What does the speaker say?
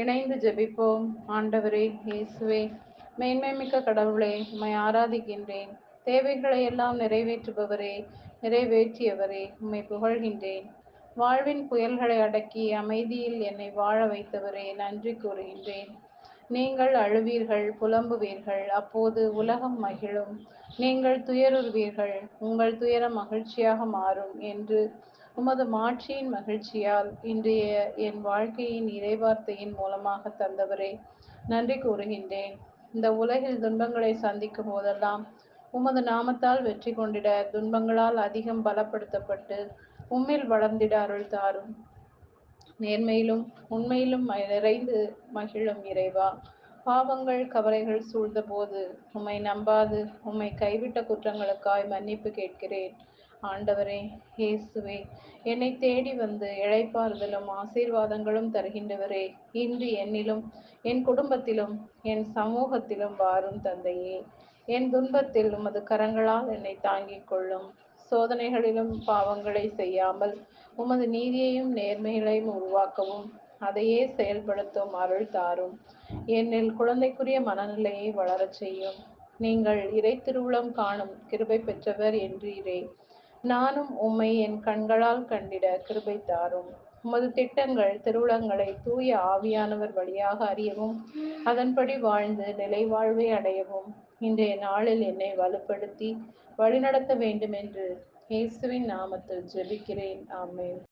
இணைந்து ஜெபிப்போம். ஆண்டவரே இயேசுவே மேன்மைமிக்க கடவுளே உம்மை ஆராதிக்கின்றேன். தேவைகளை எல்லாம் நிறைவேற்றுபவரே நிறைவேற்றியவரே உம்மை புகழ்கின்றேன். வாழ்வின் புயல்களை அடக்கி அமைதியில் என்னை வாழ வைத்தவரே நன்றி கூறுகின்றேன். நீங்கள் அழுவீர்கள் புலம்புவீர்கள் அப்போது உலகம் மகிழும். நீங்கள் துயருறுவீர்கள் உங்கள் துயரம் மகிழ்ச்சியாக மாறும் என்று உமது மாட்சியின் மகிழ்ச்சியால் இன்றைய என் வாழ்க்கையின் இறைவார்த்தையின் மூலமாக தந்தவரே நன்றி கூறுகின்றேன். இந்த உலகில் துன்பங்களை சந்திக்கும் போதெல்லாம் உமது நாமத்தால் வெற்றி கொண்டிட துன்பங்களால் அதிகம் பலப்படுத்தப்பட்டு உம்மில் வளர்ந்திட அருள் தாரும். நேர்மையிலும் உண்மையிலும் ம- நிறைந்து மகிழும் இறைவா. பாவங்கள் கவலைகள் சூழ்ந்தபோது உம்மை நம்பாது உம்மை கைவிட்ட குற்றங்களுக்காய் மன்னிப்பு கேட்கிறேன். ஆண்டவரே இயேசுவே என்னை தேடி வந்து இழைப்பாறுதலும் ஆசீர்வாதங்களும் தருகின்றவரே இன்று என்னிலும் என் குடும்பத்திலும் என் சமூகத்திலும் வாரும் தந்தையே. என் துன்பத்தில் உமது கரங்களால் என்னை தாங்கிக் கொள்ளும். சோதனைகளிலும் பாவங்களை செய்யாமல் உமது நீதியையும் நேர்மைகளையும் உருவாக்கவும். அதையே செயல்படுத்தும் அருள் தாரும். என்னில் குழந்தைக்குரிய மனநிலையை வளரச் செய்யும். நீங்கள் இறை திருவுளம் காணும் கிருபை பெற்றவர் என்றீரே. நானும் உம்மை என் கண்களால் கண்டிட கிருபை தாரும். உமது திட்டங்கள் திருவுளங்களை தூய ஆவியானவர் வழியாக அறியவும் அதன்படி வாழ்ந்து நிலை வாழ்வை அடையவும் இன்றைய நாளில் என்னை வலுப்படுத்தி வழிநடத்த வேண்டும் என்று இயேசுவின் நாமத்தில் ஜெபிக்கிறேன். ஆமேன்.